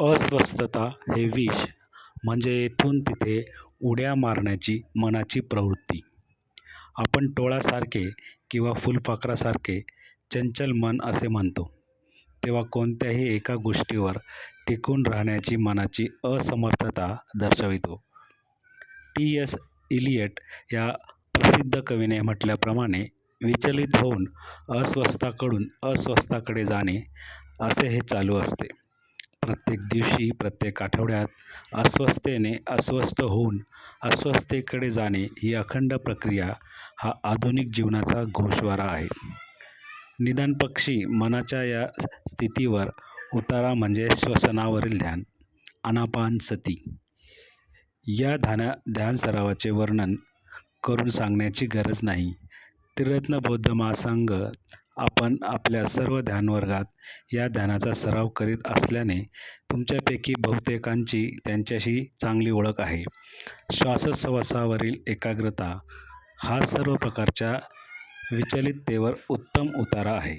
अस्वस्थता हे विष म्हणजे येथून तिथे उड्या मारण्याची मनाची प्रवृत्ती. आपण टोळासारखे किंवा फुलपाखरासारखे चंचल मन असे म्हणतो तेव्हा कोणत्याही एका गोष्टीवर टिकून राहण्याची मनाची असमर्थता दर्शवितो. टी. एस. इलियट या प्रसिद्ध कवीने म्हटल्याप्रमाणे विचलित होऊन अस्वस्थाकडून अस्वस्थाकडे जाणे असे हे चालू असते. प्रत्येक दिवशी प्रत्येक आठवड्यात अस्वस्थतेने अस्वस्थ होऊन अस्वस्थतेकडे जाणे ही अखंड प्रक्रिया हा आधुनिक जीवनाचा घोषवारा आहे. निदान पक्षी मनाच्या या स्थितीवर उतारा म्हणजे श्वसनावरील ध्यान अनापान सती. या ध्याना ध्यान सरावाचे वर्णन करून सांगण्याची गरज नाही. त्रिरत्न बौद्ध महासंघ आपण आपल्या सर्व ध्यानवर्गात या ध्यानाचा सराव करीत असल्याने तुमच्यापैकी बहुतेकांची त्यांच्याशी चांगली ओळख आहे. श्वासोच्छवासावरील एकाग्रता हा सर्व प्रकारच्या विचलिततेवर उत्तम उतारा आहे.